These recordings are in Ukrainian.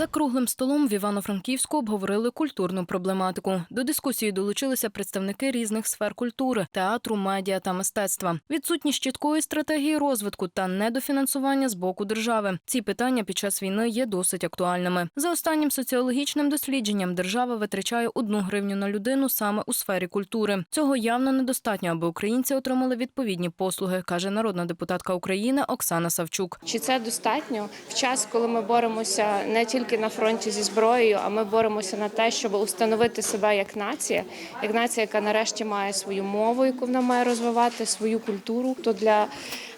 За круглим столом в Івано-Франківську обговорили культурну проблематику. До дискусії долучилися представники різних сфер культури, театру, медіа та мистецтва. Відсутність чіткої стратегії розвитку та недофінансування з боку держави. Ці питання під час війни є досить актуальними. За останнім соціологічним дослідженням держава витрачає одну гривню на людину саме у сфері культури. Цього явно недостатньо, аби українці отримали відповідні послуги, каже народна депутатка України Оксана Савчук. Чи це достатньо в час, коли ми боремося не тільки на фронті зі зброєю, а ми боремося на те, щоб установити себе як нація, як нація, яка нарешті має свою мову, яку вона має розвивати, свою культуру. То для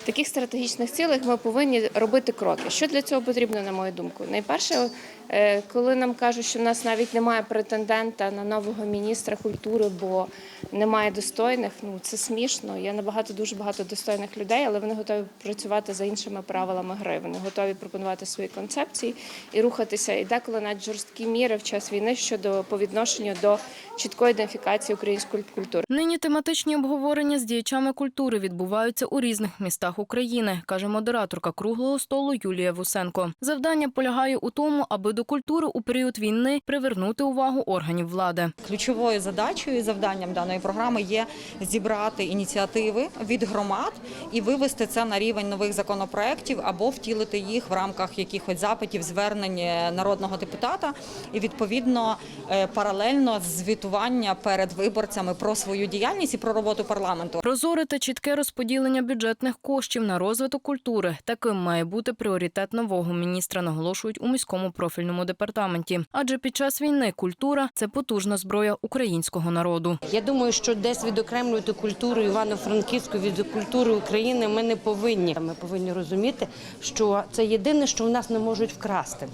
таких стратегічних цілей ми повинні робити кроки. Що для цього потрібно, на мою думку? Найперше, е, коли нам кажуть, що в нас навіть немає претендента на нового міністра культури, бо немає достойних. Ну це смішно. Є набагато дуже багато достойних людей, але вони готові працювати за іншими правилами гри. Вони готові пропонувати свої концепції і рухатися. І деколи навіть жорсткі міри в час війни щодо по відношенню до чіткої ідентифікації української культури. Нині тематичні обговорення з діячами культури відбуваються у різних містах України, каже модераторка круглого столу Юлія Вусенко. Завдання полягає у тому, аби до культури у період війни привернути увагу органів влади. Ключовою задачею і завданням даної програми є зібрати ініціативи від громад і вивести це на рівень нових законопроєктів або втілити їх в рамках якихось запитів, звернень народного депутата, і відповідно е, паралельно звітування перед виборцями про свою діяльність і про роботу парламенту. Прозоре та чітке розподілення бюджетних коштів на розвиток культури таким має бути пріоритет нового міністра, наголошують у міському профільному департаменті. Адже під час війни культура це потужна зброя українського народу. Я думаю, що десь відокремлювати культуру Івано-Франківську від культури України ми не повинні. Ми повинні розуміти, що це єдине, що в нас не можуть вкрасти,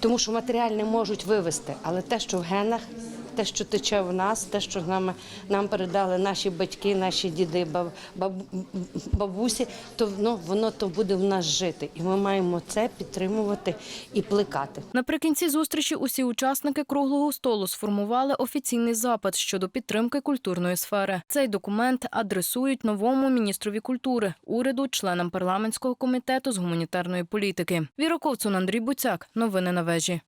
тому що матеріальне можуть вивезти, але те, що в генах. Те, що тече в нас, те, що нам, нам передали наші батьки, наші діди, баб, баб, бабусі, то ну, воно то буде в нас жити. І ми маємо це підтримувати і плекати. Наприкінці зустрічі усі учасники круглого столу сформували офіційний запит щодо підтримки культурної сфери. Цей документ адресують новому міністрові культури, уряду, членам парламентського комітету з гуманітарної політики. Віра Ковцун, Андрій Буцяк. Новини на вежі.